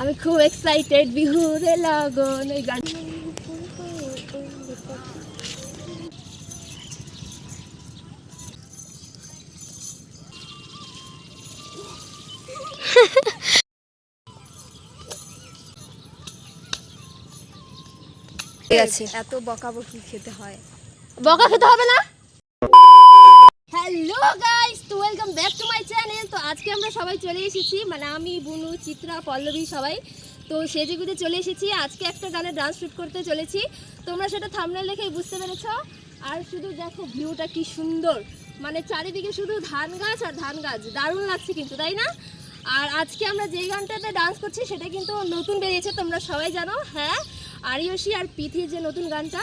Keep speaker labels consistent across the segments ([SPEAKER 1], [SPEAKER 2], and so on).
[SPEAKER 1] আমি খুব এক্সাইটেড বিহুরে লগন ওই গান।
[SPEAKER 2] এত বকাবকি খেতে হয়।
[SPEAKER 1] বকা খেতে হবে না হ্যালো গাইস তো welcome back to my channel. তো আজকে আমরা সবাই চলে এসেছি। মানে আমি, বুনু, চিত্রা, পল্লবী সবাই। তো সেজেগুজে চলে এসেছি। আজকে একটা গানে ডান্স শুট করতে চলেছি। তোমরা সেটা থামলে দেখেই বুঝতে পেরেছ। আর শুধু দেখো ভিউটা কি সুন্দর। মানে চারিদিকে শুধু ধান গাছ আর ধান গাছ। দারুণ লাগছে কিন্তু, তাই না? আর আজকে আমরা যেই গানটাতে ডান্স করছি, সেটা কিন্তু নতুন বেরিয়েছে, তোমরা সবাই জানো। হ্যাঁ আরিয়সী আর পিথির যে নতুন গানটা।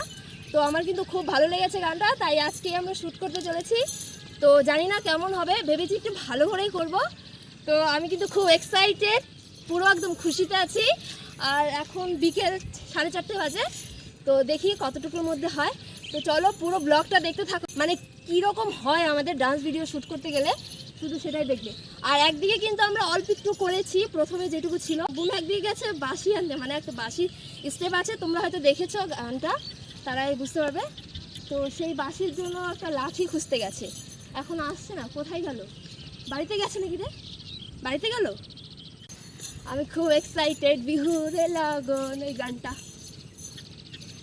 [SPEAKER 1] তো আমার কিন্তু খুব ভালো লেগেছে গানটা, তাই আজকে আমরা শ্যুট করতে চলেছি। তো জানি না কেমন হবে, ভেবেছি একটু ভালো করেই করব। তো আমি কিন্তু খুব এক্সাইটেড পুরো একদম খুশিতে আছি। আর এখন বিকেল সাড়ে চারটে বাজে, তো দেখি কতটুকুর মধ্যে হয়। তো চলো পুরো ব্লগটা দেখতে থাকো। মানে কীরকম হয় আমাদের ডান্স ভিডিও শ্যুট করতে গেলে, শুধু সেটাই দেখবে। আর একদিকে কিন্তু আমরা অল্প একটু করেছি, প্রথমে যেটুকু ছিল। বোন একদিকে গেছে, বাঁশি আনতে। মানে একটা বাঁশি স্টেপ আছে, তোমরা হয়তো দেখেছ গানটা, তারাই বুঝতে পারবে। তো সেই বাঁশির জন্য একটা লাঠি খুঁজতে গেছে। এখন আসছে না, কোথায় গেল? বাড়িতে গেছে নাকি রে? বাড়িতে গেল? আমি খুব এক্সাইটেড বিহুরে লগন এই গানটা।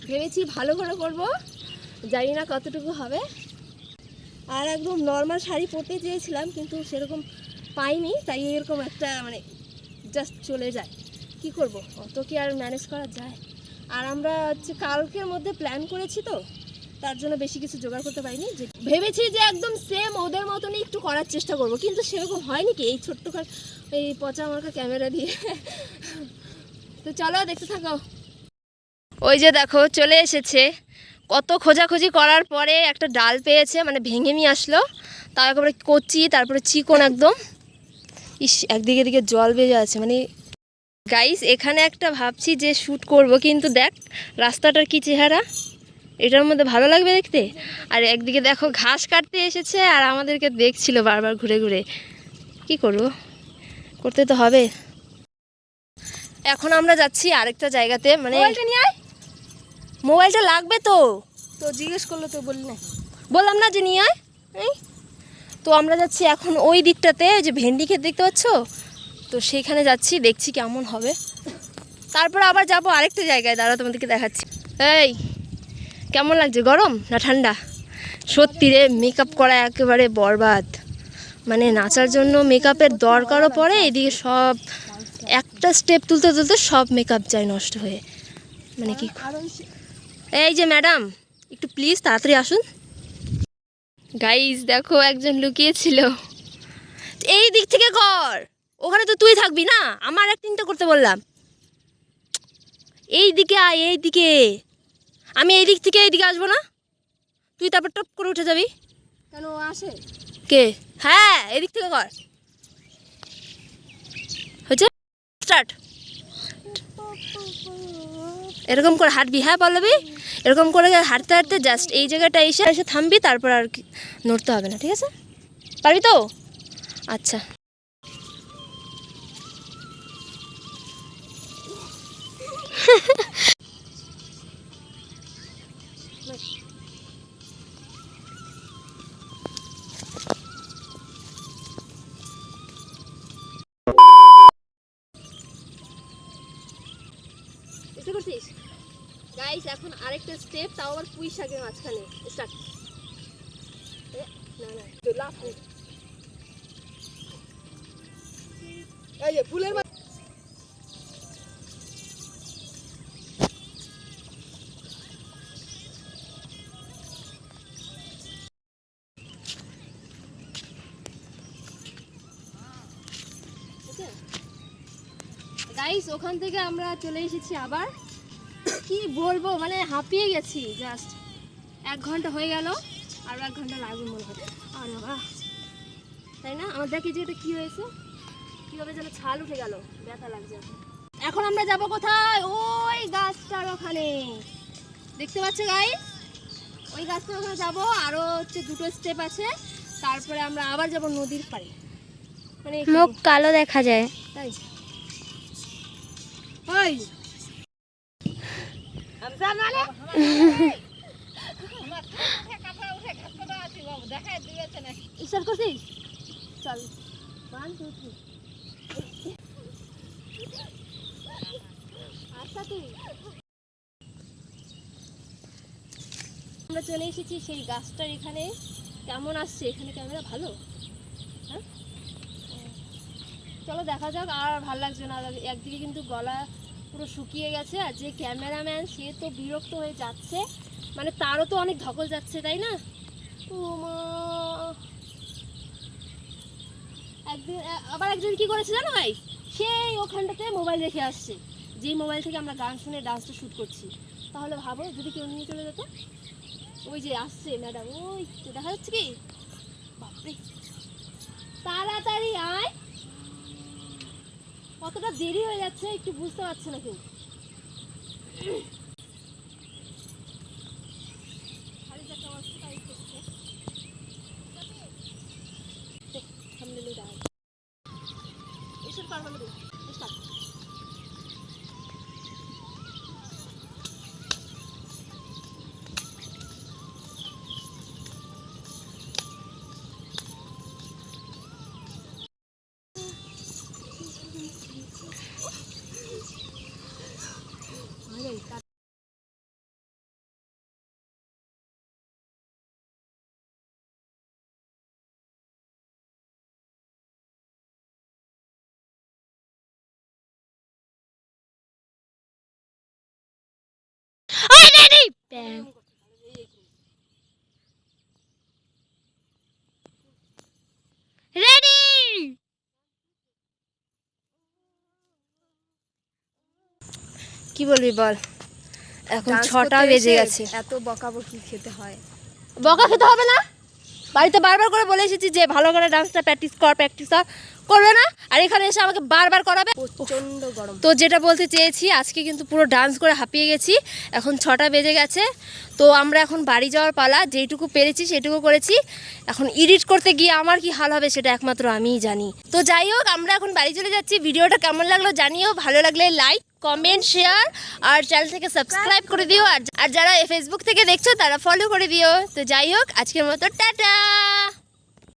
[SPEAKER 1] ভেবেছি ভালো করে করব, জানি না কতটুকু হবে। আর একদম নর্মাল শাড়ি পরতে চেয়েছিলাম, কিন্তু সেরকম পাইনি, তাই এরকম একটা মানে জাস্ট চলে যায়। কি করব? অত কি আর ম্যানেজ করা যায়? আর আমরা হচ্ছে কালকের মধ্যে প্ল্যান করেছি তো তার জন্য বেশি কিছু জোগাড় করতে পারিনি। যে ভেবেছি যে একদম সেম ওদের মতনই একটু করার চেষ্টা করব, কিন্তু সেরকম হয়নি কি? এই ছোট্ট এই পচা মার্কা ক্যামেরা দিয়ে। তো চলো দেখতে থাকো। ওই যে দেখো, চলে এসেছে। কত খোঁজাখুঁজি করার পরে একটা ডাল পেয়েছে মানে ভেঙে নিয়ে আসলো। তার একেবারে কচি, তারপরে চিকন একদম। ইস, একদিকে দিকে জল বেজে আছে। মানে গাইস এখানে একটা ভাবছি যে শ্যুট করব, কিন্তু দেখ, রাস্তাটার কি চেহারা। এটার মধ্যে ভালো লাগবে দেখতে? আর একদিকে দেখো ঘাস কাটতে এসেছে আর আমাদেরকে দেখছিল বারবার ঘুরে ঘুরে। কি করব? করতে তো হবে। এখন আমরা যাচ্ছি আরেকটা জায়গাতে মানে
[SPEAKER 2] মোবাইলটা নিয়ে আয়।
[SPEAKER 1] মোবাইলটা লাগবে তো।
[SPEAKER 2] তো জিজ্ঞেস করল তো বললি না।
[SPEAKER 1] বললাম না যে নিয়ে আয়। তো আমরা যাচ্ছি এখন ওই দিকটাতে যে ভেন্ডি ক্ষেত দেখতে পাচ্ছ? তো সেইখানে যাচ্ছি দেখছি কেমন হবে। তারপর আবার যাব আরেকটা জায়গায়। দাঁড়া তোমাদেরকে দেখাচ্ছি। এই কেমন লাগছে? গরম না ঠান্ডা? সত্যি রে মেকআপ করা একেবারে বরবাদ। মানে নাচার জন্য মেকআপের দরকারও পড়ে, এদিকে সব, একটা স্টেপ তুলতে তুলতে সব মেকআপ যায় নষ্ট হয়ে। মানে কি এই যে ম্যাডাম একটু প্লিজ তাড়াতাড়ি আসুন। গাইজ দেখো একজন লুকিয়েছিল। এই দিক থেকে কর! ওখানে তো তুই থাকবি না? আমার অ্যাক্টিংটা করতে বললাম। এই দিকে আয়, এই দিকে। আমি এই দিক থেকে এই দিকে আসব না? তুই তারপর টপ করে উঠে যাবি।
[SPEAKER 2] কেন আসে?
[SPEAKER 1] কে? হ্যাঁ এদিক থেকে কর। হচ্ছে স্টার্ট এরকম করে হাঁটবি হ্যাঁ পল্লবী? এরকম করে হাঁটতে হাঁটতে জাস্ট এই জায়গাটা এসে এসে থামবি তারপর আর কি নড়তে হবে না ঠিক আছে? পারবি তো? আচ্ছা। বুঝতে পারছিস? গাইস এখন আরেকটা স্টেপ তাও আবার পুঁই শাকের মাঝখানে। স্টার্ট না না,
[SPEAKER 2] লাফ এই যে, ফুলের
[SPEAKER 1] গাইস ওখান থেকে আমরা চলে এসেছি আবার। কি বলব মানে হাঁপিয়ে গেছি জাস্ট এক ঘণ্টা হয়ে গেল আর এক ঘণ্টা লাগবে মনে হয়। আর বাবা। তাই না? আমার দেখি যে এটা কী হয়েছে? কীভাবে যেন ছাল উঠে গেল ব্যথা লাগছে। এখন। আমরা যাব কোথায়? ওই গাছটার ওখানে। দেখতে পাচ্ছ গাইস ওই গাছটার ওখানে যাব। আরও হচ্ছে দুটো স্টেপ আছে। তারপরে আমরা আবার যাব নদীর পাড়ে। মানে।
[SPEAKER 3] মুখ কালো দেখা যায়।
[SPEAKER 1] তাই
[SPEAKER 2] ওই।
[SPEAKER 1] করছিস? চল। আচ্ছা তুই। আমরা চলে এসেছি সেই গাছটার এখানে। কেমন আসছে? এখানে ক্যামেরা ভালো? হ্যাঁ? চলো দেখা যাক, আর ভালো লাগছে না। একদিকে কিন্তু গলা পুরো শুকিয়ে গেছে, আর যে ক্যামেরাম্যান, সে তো বিরক্ত হয়ে যাচ্ছে। মানে তারও তো অনেক ধকল যাচ্ছে, তাই না? একদিন আবার একজন কি করেছে জানো ভাই? সেই ওখানটাতে মোবাইল রেখে আসছে। যেই মোবাইল থেকে আমরা গান শুনে ডান্সটা শ্যুট করছি। তাহলে ভাবো, যদি কেউ নিয়ে চলে যেত? ওই যে আসছে ম্যাডাম ওই দেখা যাচ্ছে কি? বাপরে। তাড়াতাড়ি আয়। কতটা দেরি হয়ে যাচ্ছে একটু বুঝতে পারছে না কেউ। সামনে দাঁড়াও। এসব পারবে না তুমি। স্টার্ট। আরে, তা-
[SPEAKER 2] কি বলবি বল?
[SPEAKER 1] এখন ছটা বেজে গেছে।
[SPEAKER 2] এত বকাবকি খেতে হয়।
[SPEAKER 1] বকা খেতে হবে না? বাড়িতে বারবার করে বলে এসেছি যে ভালো করে ডান্সটা প্র্যাকটিস কর প্র্যাকটিস কর। করবে না? আর এখানে এসে আমাকে বারবার করাবে?
[SPEAKER 2] প্রচণ্ড গরম।
[SPEAKER 1] তো যেটা বলতে চেয়েছি আজকে কিন্তু পুরো ডান্স করে হাঁপিয়ে গেছি। এখন ছটা বেজে গেছে। তো আমরা এখন বাড়ি যাওয়ার পালা যেটুকু পেরেছি সেটুকু করেছি। এখন এডিট করতে গিয়ে আমার কি হাল হবে সেটা একমাত্র আমিই জানি। তো যাই হোক আমরা এখন বাড়ি চলে যাচ্ছি। ভিডিওটা কেমন লাগল জানিও। ভালো লাগলে লাইক কমেন্ট শেয়ার আর চ্যানেল থেকে সাবস্ক্রাইব করে দিও। আর যারা ফেসবুক থেকে দেখছ, তারা ফলো করে দিও। তো যাই হোক, আজকের মতো, টাটা!